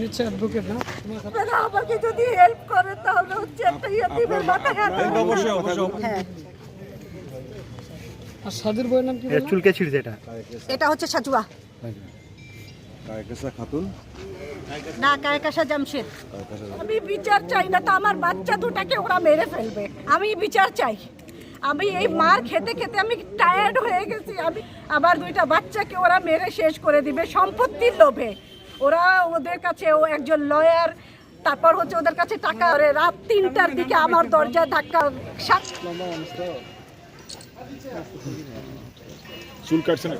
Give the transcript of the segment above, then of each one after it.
নিচ্ছে অ্যাডভোকেট না? আপনারা আমাকে যদি হেল্প করেন তাহলে হচ্ছে একটা ইয়েতিমের মাথা কাটা অবশ্যই অবশ্যই। হ্যাঁ। আর সাধুর বইয়ের নাম কি এ চুলকে ছিঁড়ছে এটা। এটা হচ্ছে সাজুয়া। কায়কেশা খাতুন? না কায়কাশা জামশেদ। আমি বিচার চাই না তো আমার বাচ্চা দুটাকে ওরা মেরে ফেলবে। আমি বিচার চাই। আমি এই মার খেতে খেতে আমি টায়ার্ড হয়ে গেছি। আমি আবার দুইটা বাচ্চাকে ওরা মেরে শেষ করে দিবে সম্পত্তির লোভে। ওরা ওদের কাছে ও একজন লয়ার তারপর হচ্ছে ওদের কাছে টাকা রাত তিনটার দিকে আমার দরজা ধাক্কা সাত চুল কাটছে না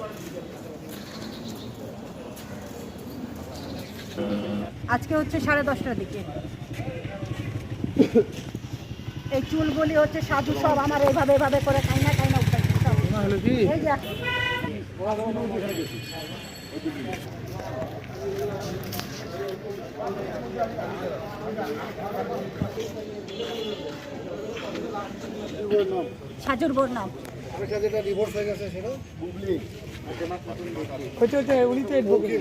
আজকে হচ্ছে সাড়ে দশটার দিকে এই চুলগুলি হচ্ছে সাধু সব আমার এইভাবে এইভাবে করে উঠাইছে সব হলো কি এই যে সাজুর বোর নাম। হচ্ছে হচ্ছে উনি তো অ্যাডভোকেট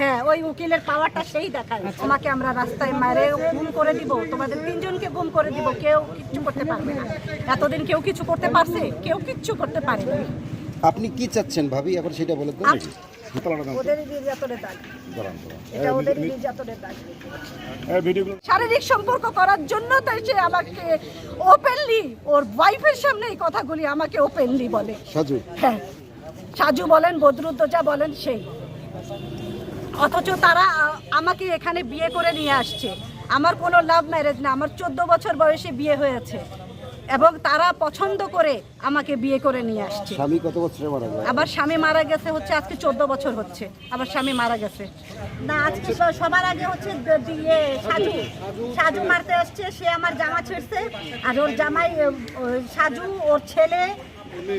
হ্যাঁ ওই উকিলের পাওয়ারটা সেই দেখায়। তোমাকে আমরা রাস্তায় মারে গুম করে দিব। তোমাদের তিনজনকে গুম করে দিব। কেউ কিচ্ছু করতে পারবে না। এতদিন কেউ কিছু করতে পারছে? কেউ কিচ্ছু করতে আপনি কি চাচ্ছেন ভাবি? এখন সেটা বলে শারীরিক সম্পর্ক করার জন্য তাই সে আমাকে ওপেনলি ওর ওয়াইফের সামনে এই কথাগুলি আমাকে ওপেনলি বলে। সাজু। হ্যাঁ। সাজু বলেন বদরুদ্দোজা বলেন সেই। অথচ তারা আমাকে এখানে বিয়ে করে নিয়ে আসছে। আমার কোনো লাভ ম্যারেজ না। আমার চোদ্দ বছর বয়সে বিয়ে হয়েছে। এবং তারা পছন্দ করে আমাকে বিয়ে করে নিয়ে আসছে। স্বামী কত বছরে মারা যায় আমার স্বামী মারা গেছে হচ্ছে আজকে চোদ্দ বছর হচ্ছে। আবার স্বামী মারা গেছে। না আজকে সবার আগে হচ্ছে দ- দ- ইয়ে সাজু। সাজু মারতে আসছে সে আমার জামা ছেড়ছে। আর ওর জামাই সাজু ওর ছেলে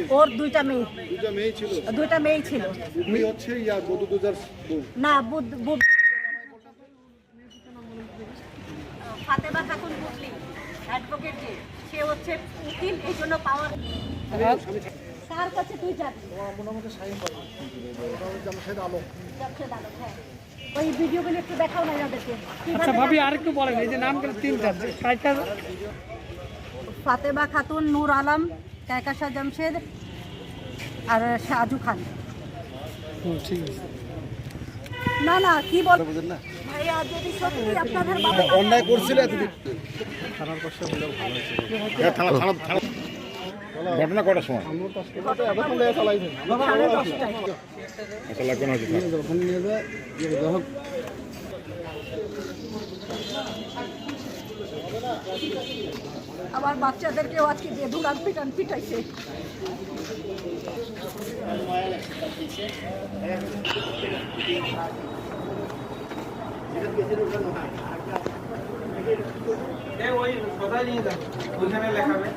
ওর দুইটা মেয়ে। দুটো মেয়ে ছিল? দুইটা মেয়ে ছিল। বুবলি হচ্ছে ইয়া বধু দুজার না বুদ- বুদ- ফাতেমা খাতুন বুবলি অ্যাডভোকেট যে সে হচ্ছে উকিল এই জন্য পাওয়ার কার কাছে তুই যাবি। জামশেদ আলম, হ্যাঁ। ওই ভিডিওগুলো একটু দেখাও না আচ্ছা ভাবি আরেকটু বলেন এই যে নাম করে তিনটা যে কাইকার ফাতেমা খাতুন নূর আলম কায়কাশা জামশেদ আর শাহজু খান। ঠিক আছে। না না কি বল ভাইয়া যদি সত্যি আপনাদের বাবা অন্যায় করছিল এতদিন। ঘটনা কটার সময়? সাড়ে দশটায়। আচ্ছা লাগবে না আমার বাচ্চাদেরকেও আজকে বেধুরান পিটান পিটাইছে। ওই কোথায় নিয়ে যাবে ওইখানে লেখাবে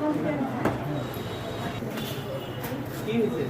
কি হয়েছে